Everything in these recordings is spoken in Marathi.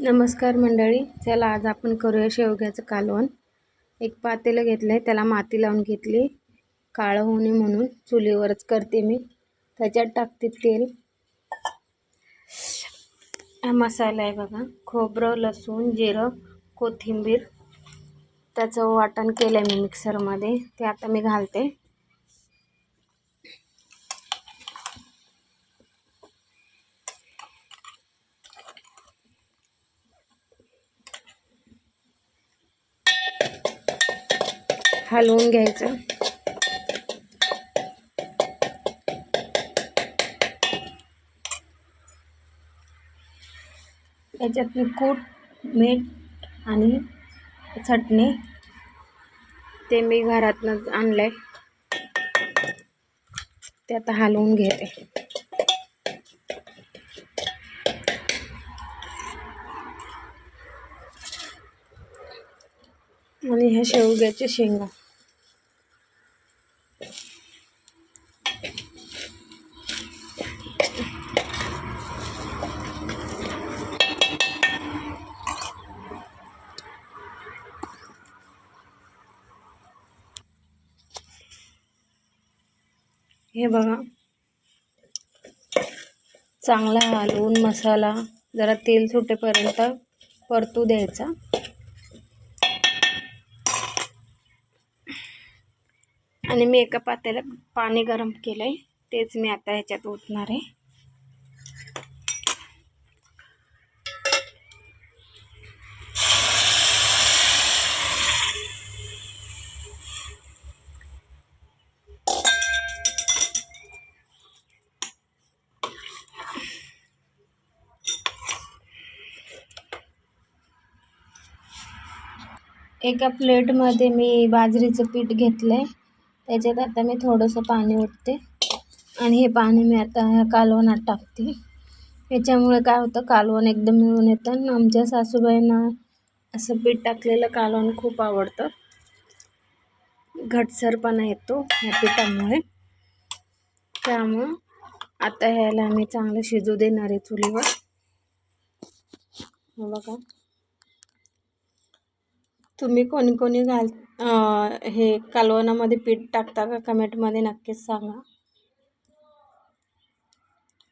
नमस्कार मंडळी चला आज आपण करूया शेवग्याचं कालवण. एक पातेलं घेतलं आहे त्याला माती लावून घेतली. काळं होऊ नये म्हणून चुलीवरच करते मी. त्याच्यात टाकते तेल. हा मसाला आहे बघा खोबरं लसूण जिरं कोथिंबीर. त्याचं वाटण केलं आहे मी मिक्सरमध्ये ते आता मी घालते. हलवून घ्यायचं. याच्यात मी कूट मीठ आणि चटणी ते मी घरातनंच आणलं आहे ते आता हलवून घेते. आणि ह्या शेवग्याच्या शेंगा. हे बघा. चांगला हलवून मसाला. जरा तेल सुटेपर्यंत परतू द्यायचा. आणि मी एका पात्याला पाणी गरम केलं आहे तेच मी आता ह्याच्यात ओतणार आहे. एका प्लेटमध्ये मी बाजरीचं पीठ घेतलं आहे त्याच्यात आता मी थोडंसं पाणी ओतते. आणि हे पाणी मी आता ह्या कालवणात टाकते. याच्यामुळे काय होतं कालवण एकदम मिळून येतं. आणि आमच्या सासूबाईंना असं पीठ टाकलेलं कालवण खूप आवडतं. घटसरपणा येतो ह्या पिठामुळे. त्यामुळं आता ह्याला मी चांगलं शिजू देणार आहे चुलीवर. बघा. तुम्ही कोणी कोणी घाल हे कालवणामध्ये पीठ टाकता का? कमेंटमध्ये नक्कीच सांगा.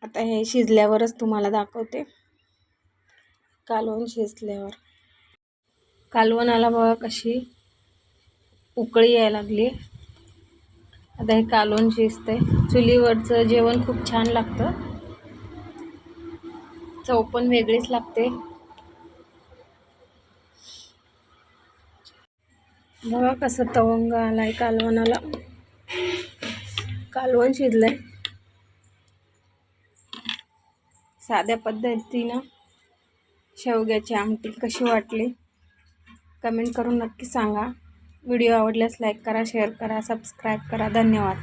आता हे शिजल्यावरच तुम्हाला दाखवते. कालवण शिजल्यावर. कालवणाला बघा कशी उकळी यायला लागली. आता हे कालवण शिजते चुलीवरचं जेवण खूप छान लागतं. चव पण वेगळीच लागते. बघा कसं तवंग आलाय कालवणाला. कालवण शिजलंय. साध्या पद्धतीनं शेवग्याची आमटी कशी वाटली? कमेंट करून नक्की सांगा. व्हिडिओ आवडल्यास लाईक करा शेअर करा सबस्क्राईब करा. धन्यवाद.